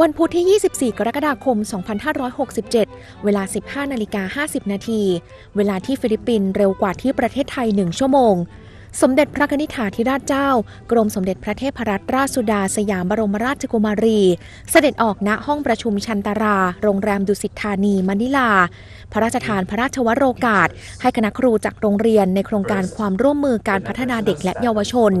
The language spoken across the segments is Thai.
วันพุธที่ 24 กรกฎาคม 2567 เวลา 15 นาฬิกา 50 นาที เวลาที่ฟิลิปปินส์เร็วกว่าที่ประเทศไทย 1 ชั่วโมง สมเด็จพระนิธิถาธิราชเจ้า กรมสมเด็จพระเทพรัตนราชสุดาสยามบรมราชกุมารี เสด็จออกณห้องประชุมชันตารา โรงแรมดุสิตธานีมะนิลา พระราชทานพระราชวโรกาส ให้คณะครูจากโรงเรียนในโครงการความร่วมมือการพัฒนาเด็กและเยาวชน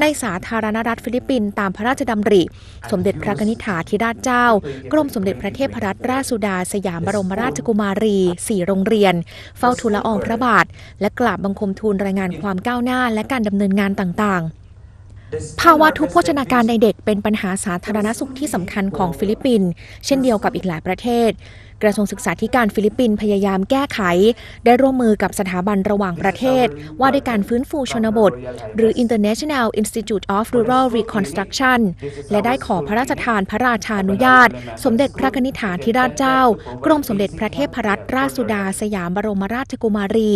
ในสาธารณรัฐฟิลิปปินส์ตามพระราชดำริ สมเด็จพระนิธิถาธิราชเจ้า กรมสมเด็จพระเทพรัตนราชสุดา สยามบรมราชกุมารีสี่โรงเรียน เฝ้าทูลละอองพระบาท และกราบบังคมทูลรายงานความก้าวหน้า และการดำเนินงานต่าง ๆภาวะทุพโภชนาการในเด็กเป็นปัญหาสาธารณสุขที่สำคัญของฟิลิปปินส์เช่นเดียวกับอีกหลายประเทศ กระทรวงศึกษาธิการฟิลิปปินส์พยายามแก้ไข ได้ร่วมมือกับสถาบันระหว่างประเทศ ว่าด้วยการฟื้นฟูชนบท หรือ International Institute of Rural Reconstruction และได้ขอพระราชทานพระราชานุญาต สมเด็จพระนิธิถาธิราชเจ้า กรมสมเด็จพระเทพรัตนราชสุดาสยามบรมราชกุมารี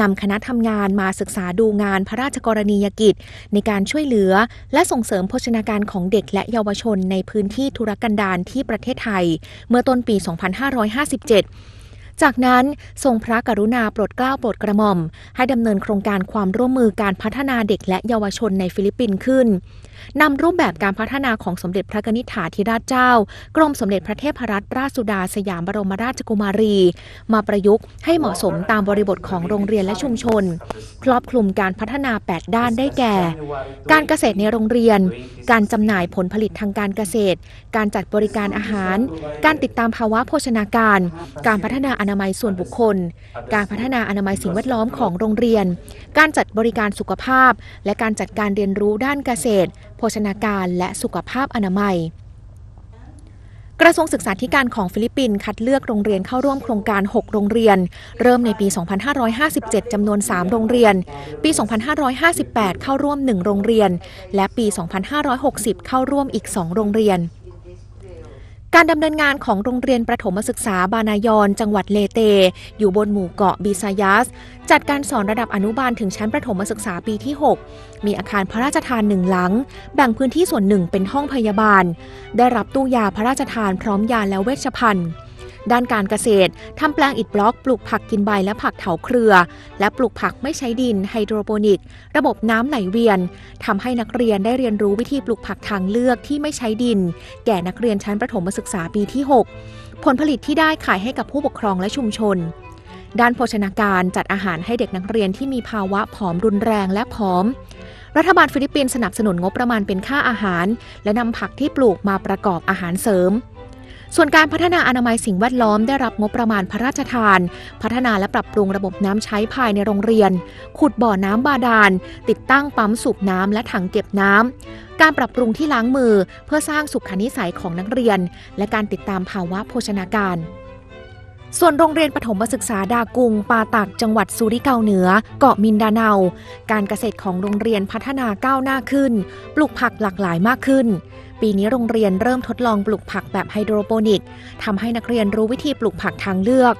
นำคณะทำงานมาศึกษาดูงานพระราชกรณียกิจ ในการช่วยเหลือ และส่งเสริมโภชนาการของเด็กและเยาวชนในพื้นที่ธุรกันดารที่ประเทศไทย เมื่อต้นปี 2550 2557 จากนั้นทรงพระกรุณาโปรดเกล้าโปรดกระหม่อม ให้ดำเนินโครงการความร่วมมือการพัฒนาเด็กและเยาวชนในฟิลิปปินส์ขึ้นนำรูปแบบการพัฒนาของสมเด็จพระนิธิถาธิราชเจ้า กรมสมเด็จพระเทพรัตนราชสุดาสยามบรมราชกุมารี มาประยุกต์ให้เหมาะสมตามบริบทของโรงเรียนและชุมชน ครอบคลุมการพัฒนา 8 ด้านได้แก่ การเกษตรในโรงเรียน การจำหน่ายผลผลิตทางการเกษตร การจัดบริการอาหาร การติดตามภาวะโภชนาการ การพัฒนาอนามัยส่วนบุคคล การพัฒนาอนามัยสิ่งแวดล้อมของโรงเรียน การจัดบริการสุขภาพ และการจัดการเรียนรู้ด้านเกษตร โภชนาการและสุขภาพอนามัยกระทรวงศึกษาธิการของฟิลิปปินส์คัดเลือกโรงเรียนเข้าร่วมโครงการ 6 โรงเรียน เริ่มในปี 2557 จำนวน 3 โรงเรียน ปี 2558 เข้าร่วม 1 โรงเรียน และปี 2560 เข้าร่วมอีก 2 โรงเรียน การดำเนินงานของโรงเรียนประถมศึกษาบานายอนจังหวัดเลเต อยู่บนหมู่เกาะบิซายัส จัดการสอนระดับอนุบาลถึงชั้นประถมศึกษาปีที่ 6 มีอาคารพระราชทานหนึ่งหลัง แบ่งพื้นที่ส่วนหนึ่งเป็นห้องพยาบาล ได้รับตู้ยาพระราชทานพร้อมยาและเวชภัณฑ์ ด้านการเกษตรทำแปลงอิฐบล็อกปลูกผักกินใบและผักเถาเครือ และปลูกผักไม่ใช้ดินไฮโดรโปนิก ระบบน้ำไหลเวียนทำให้นักเรียนได้เรียนรู้วิธีปลูกผักทางเลือกที่ไม่ใช้ดิน แก่นักเรียนชั้นประถมศึกษาปีที่ 6 ผลผลิตที่ได้ขายให้กับผู้ปกครองและชุมชนด้านโภชนาการจัดอาหารให้เด็กนักเรียนที่มีภาวะผอมรุนแรงและผอม รัฐบาลฟิลิปปินส์สนับสนุนงบประมาณเป็นค่าอาหาร และนำผักที่ปลูกมาประกอบอาหารเสริม ส่วนการพัฒนาอนามัยสิ่งแวดล้อมได้รับงบประมาณพระราชทาน พัฒนาและปรับปรุงระบบน้ำใช้ภายในโรงเรียน ขุดบ่อน้ำบาดาล ติดตั้งปั๊มสูบน้ำและถังเก็บน้ำ การปรับปรุงที่ล้างมือเพื่อสร้างสุขนิสัยของนักเรียน และการติดตามภาวะโภชนาการ ส่วนโรงเรียนปฐมศึกษาดากุง ปาตักจังหวัดซูริเกาเหนือ เกาะมินดาเนา การเกษตรของโรงเรียนพัฒนาก้าวหน้าขึ้น ปลูกผักหลากหลายมากขึ้น ปีนี้โรงเรียนเริ่มทดลองปลูกผักแบบไฮโดรโปนิกทำให้นักเรียนรู้วิธีปลูกผักทางเลือก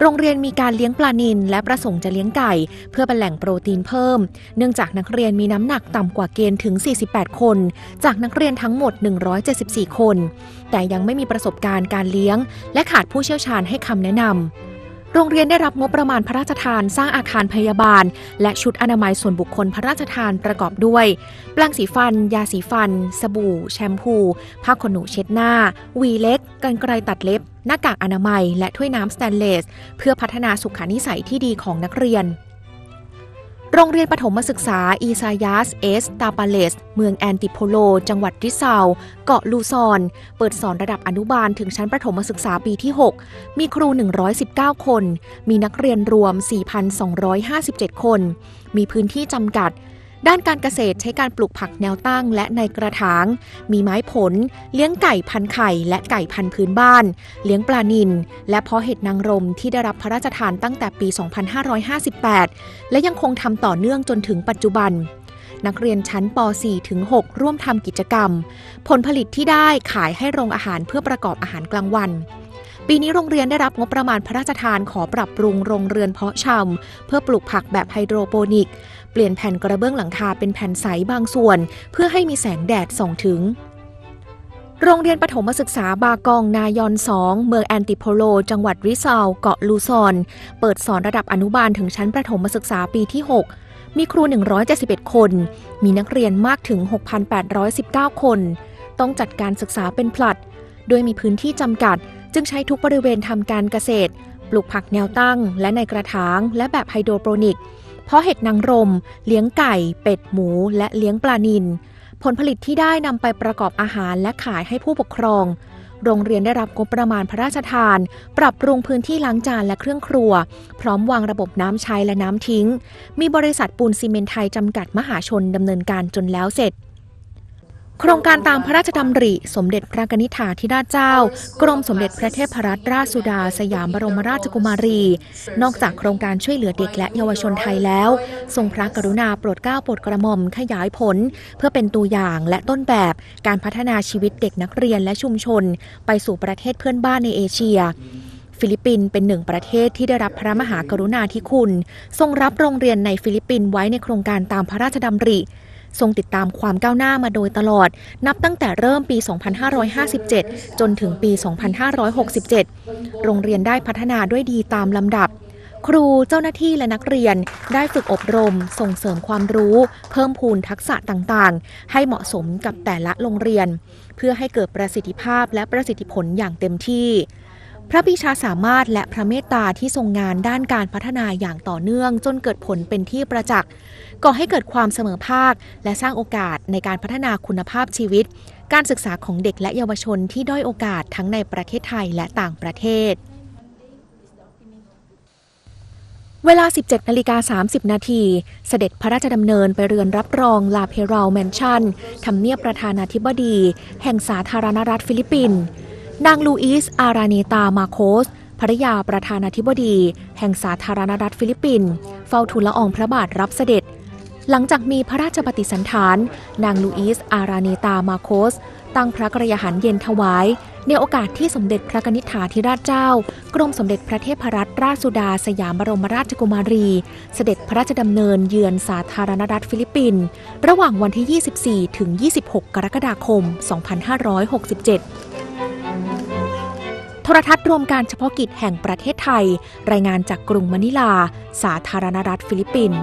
โรงเรียนมีการเลี้ยงปลานิลและประสงค์จะเลี้ยงไก่ เพื่อเป็นแหล่งโปรตีนเพิ่ม เนื่องจากนักเรียนมีน้ำหนักต่ำกว่าเกณฑ์ถึง 48 คน จากนักเรียนทั้งหมด 174 คน แต่ยังไม่มีประสบการณ์การเลี้ยง และขาดผู้เชี่ยวชาญให้คำแนะนำ โรงเรียนได้รับงบประมาณพระราชทานสร้างอาคารพยาบาล และชุดอนามัยส่วนบุคคลพระราชทานประกอบด้วย แปรงสีฟัน ยาสีฟัน สบู่ แชมพู ผ้าขนหนูเช็ดหน้าหวีเล็กกรรไกรตัดเล็บ หน้ากากอนามัย และถ้วยน้ำสแตนเลส เพื่อพัฒนาสุขานิสัยที่ดีของนักเรียน โรงเรียนปฐมศึกษาอีซายาสเอสตาปาเลส เมืองแอนติโพโล จังหวัดริซาวเกาะลูซอน เปิดสอนระดับอนุบาลถึงชั้นประถมศึกษาปีที่ 6 มีครู 119 คน มีนักเรียนรวม 4,257 คน มีพื้นที่จำกัด ด้านการเกษตรใช้การปลูกผักแนวตั้งและในกระถาง มีไม้ผล เลี้ยงไก่พันไข่และไก่พันพื้นบ้าน เลี้ยงปลานิลและเพาะเห็ดนางรมที่ได้รับพระราชทานตั้งแต่ปี 2558 และยังคงทำต่อเนื่องจนถึงปัจจุบันนักเรียนชั้นป .4 ถึง 6 ร่วมทำกิจกรรม ผลผลิตที่ได้ขายให้โรงอาหารเพื่อประกอบอาหารกลางวัน ปีนี้โรงเรียนได้รับงบประมาณพระราชทานขอปรับปรุงโรงเรือนเพาะชำเพื่อปลูกผักแบบไฮโดรโปนิก เปลี่ยนแผ่นกระเบื้องหลังคาเป็นแผ่นใสบางส่วน เพื่อให้มีแสงแดดส่องถึง โรงเรียนประถมศึกษาบากองนายอน2เมืองแอนติโพโล จังหวัดริซาวเกาะลูซอน เปิดสอนระดับอนุบาลถึงชั้นประถมศึกษาปีที่ 6 มีครู 171 คน มีนักเรียนมากถึง 6,819 คน ต้องจัดการศึกษาเป็นผลัด โดยมีพื้นที่จำกัด จึงใช้ทุกบริเวณทำการเกษตรปลูกผักแนวตั้งและในกระถางและแบบไฮโดรโปรนิก เพาะเห็ดนางรม เลี้ยงไก่ เป็ดหมู และเลี้ยงปลานิล ผลผลิตที่ได้นำไปประกอบอาหารและขายให้ผู้ปกครอง โรงเรียนได้รับงบประมาณพระราชทาน ปรับปรุงพื้นที่ล้างจานและเครื่องครัว พร้อมวางระบบน้ำใช้และน้ำทิ้ง มีบริษัทปูนซีเมนไทยจำกัดมหาชนดำเนินการจนแล้วเสร็จ โครงการตามพระราชดำริ สมเด็จพระกนิษฐาธิราชเจ้า กรมสมเด็จพระเทพรัตนราชสุดา สยามบรมราชกุมารี นอกจากโครงการช่วยเหลือเด็กและเยาวชนไทยแล้ว ทรงพระกรุณาโปรดเกล้าโปรดกระหม่อมขยายผล เพื่อเป็นตัวอย่างและต้นแบบการพัฒนาชีวิตเด็กนักเรียนและชุมชน ไปสู่ประเทศเพื่อนบ้านในเอเชียฟิลิปปินส์เป็นหนึ่งประเทศที่ได้รับพระมหากรุณาธิคุณ ทรงรับโรงเรียนในฟิลิปปินส์ไว้ในโครงการตามพระราชดำริ ทรงติดตามความก้าวหน้ามาโดยตลอด นับตั้งแต่เริ่มปี 2557 จนถึงปี 2567 โรงเรียนได้พัฒนาด้วยดีตามลำดับ ครูเจ้าหน้าที่และนักเรียนได้ฝึกอบรม ส่งเสริมความรู้ เพิ่มพูนทักษะต่างๆ ให้เหมาะสมกับแต่ละโรงเรียน เพื่อให้เกิดประสิทธิภาพและประสิทธิผลอย่างเต็มที่ พระบิชาสามารถและพระเมตตาที่ทรงงานด้านการพัฒนาอย่างต่อเนื่องจนเกิดผลเป็นที่ประจักษ์ก่อให้เกิดความเสมอภาค และสร้างโอกาสในการพัฒนาคุณภาพชีวิต การศึกษาของเด็กและเยาวชนที่ด้อยโอกาสทั้งในประเทศไทยและต่างประเทศ เวลา 17นาฬิกา30 นาทีเสด็จพระราชดำเนินไปเรือนรับรองลาเพราลแมนชั่นทำเนียบประธานาธิบดี แห่งสาธารณรัฐฟิลิปปินส์ นางลูอิส อาราเนตา มาโคส ภริยาประธานาธิบดี แห่งสาธารณรัฐฟิลิปปินส์เฝ้าทูลละอองพระบาทรับเสด็จ หลังจากมีพระราชปฏิสันถาน นางลูอิส อาราเนตา มาโคส ตั้งพระกระยาหารเย็นถวาย ในโอกาสที่สมเด็จพระกนิษฐาธิราชเจ้า กรมสมเด็จพระเทพรัตนราชสุดาสยามบรมราชกุมารี เสด็จพระราชดำเนินเยือนสาธารณรัฐฟิลิปปินส์ระหว่างวันที่ 24 ถึง 26 กรกฎาคม 2567 ทรทัศน์รวมการเฉพาะกิจแห่งประเทศไทย รายงานจากกรุงมะนิลา สาธารณรัฐฟิลิปปินส์